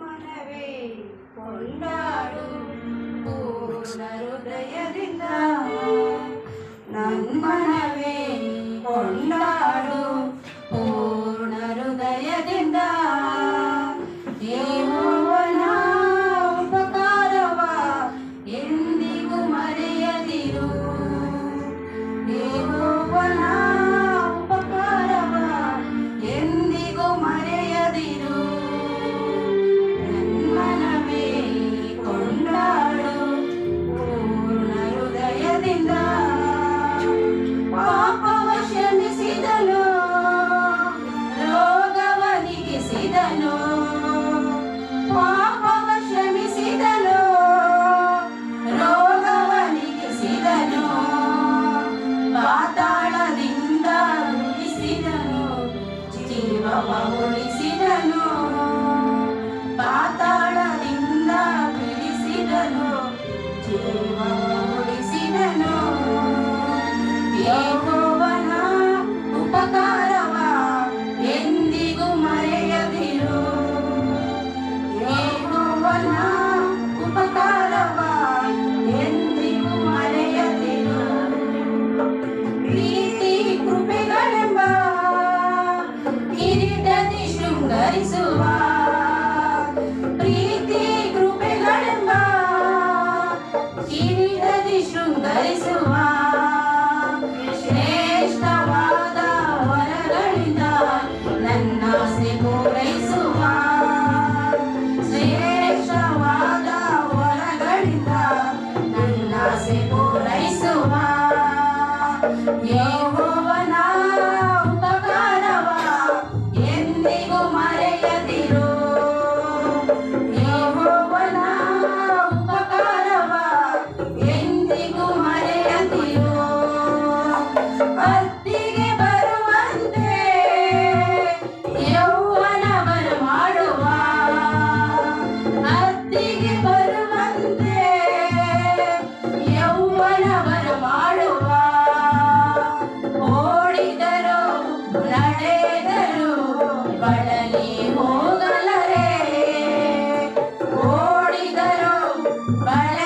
ಮನವೇ ಕೊಂಡಾಡು ಪೂರ್ಣ ಹೃದಯದಿಂದ ನನ್ಮನವೇ Allahumma ಕಿರೀಟದಿ ಶೃಂಗರಿಸುವ ಪ್ರೀತಿ ಕೃಪೆಗಳೆಂಬ ಕಿರೀಟದಿ ಶೃಂಗರಿಸುವ ಶ್ರೇಷ್ಠವಾದ ವರಗಳಿಂದ ನನ್ನ ಪೂರೈಸುವ ಶ್ರೇಷ್ಠವಾದ ವರಗಳಿಂದ ನನ್ನ ಪೂರೈಸುವ ಯೆಹೋವನ ಯೋ ಅತ್ತಿಗೆ ಬರುವೆ ಅಂತೆ ಯವ್ವನ ಅತ್ತಿಗೆ ಬರುವೆ ಅಂತೆ ಯವ್ವನ ಓಡಿದರು, ನಡೇದರು ಬಳನಿ ಹೋಗಲರೆ. ಓಡಿದರು, ಬಳ